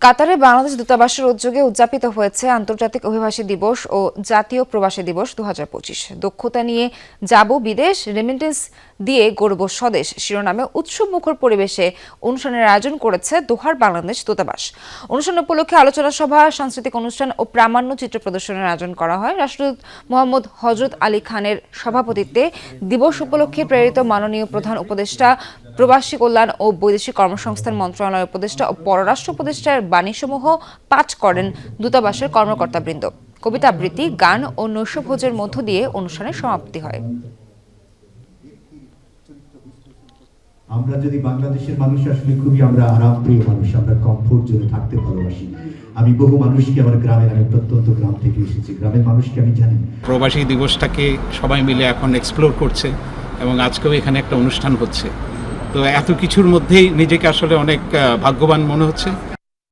কাতারে বাংলাদেশ দূতাবাসের উদ্যোগে উদযাপিত হয়েছে আন্তর্জাতিক অভিবাসী দিবস ও জাতীয় প্রবাসী দিবস দু দক্ষতা নিয়ে যাব বিদেশ রেমিটেন্স দিয়ে গর্ব স্বদেশ। শিরোনামে উৎসব মুখর পরিবেশে অনুষ্ঠানের আয়োজন করেছে দোহার বাংলাদেশ দূতাবাস। অনুষ্ঠান উপলক্ষে আলোচনা সভা, সাংস্কৃতিক অনুষ্ঠান ও প্রামাণ্য চিত্র প্রদর্শনের আয়োজন করা হয়। রাষ্ট্রদূত মোহাম্মদ হজরত আলী খানের সভাপতিত্বে দিবস উপলক্ষে প্রেরিত মাননীয় প্রধান উপদেষ্টা প্রবাসী কল্যাণ ও বৈদেশিক কর্মসংস্থান মন্ত্রণালয়ের উপদেষ্টা ও পররাষ্ট্র উপদেষ্টার বাণীসমূহ পাঠ করেন দূতাবাসের কর্মকর্তাবৃন্দ। কবিতা আবৃত্তি গান ও নৈশভোজের মধ্য দিয়ে অনুষ্ঠানের সমাপ্তি হয়। আমরা যদি বাংলাদেশের মানুষ আসলে খুবই আমরা আরামপ্রিয় মানুষ আমরা কমফোর্ট জোনে থাকতে ভালোবাসি। আমি বহু মানুষকে আমার গ্রামের আমি প্রত্যন্ত গ্রাম থেকে এসেছি। গ্রামের মানুষকে আমি জানি। প্রবাসী দিবসটাকে সবাই মিলে এখন এক্সপ্লোর করছে এবং আজকেও এখানে একটা অনুষ্ঠান হচ্ছে। তো এত কিছুর মধ্যেই নিজেকে আসলে অনেক ভাগ্যবান মনে হচ্ছে।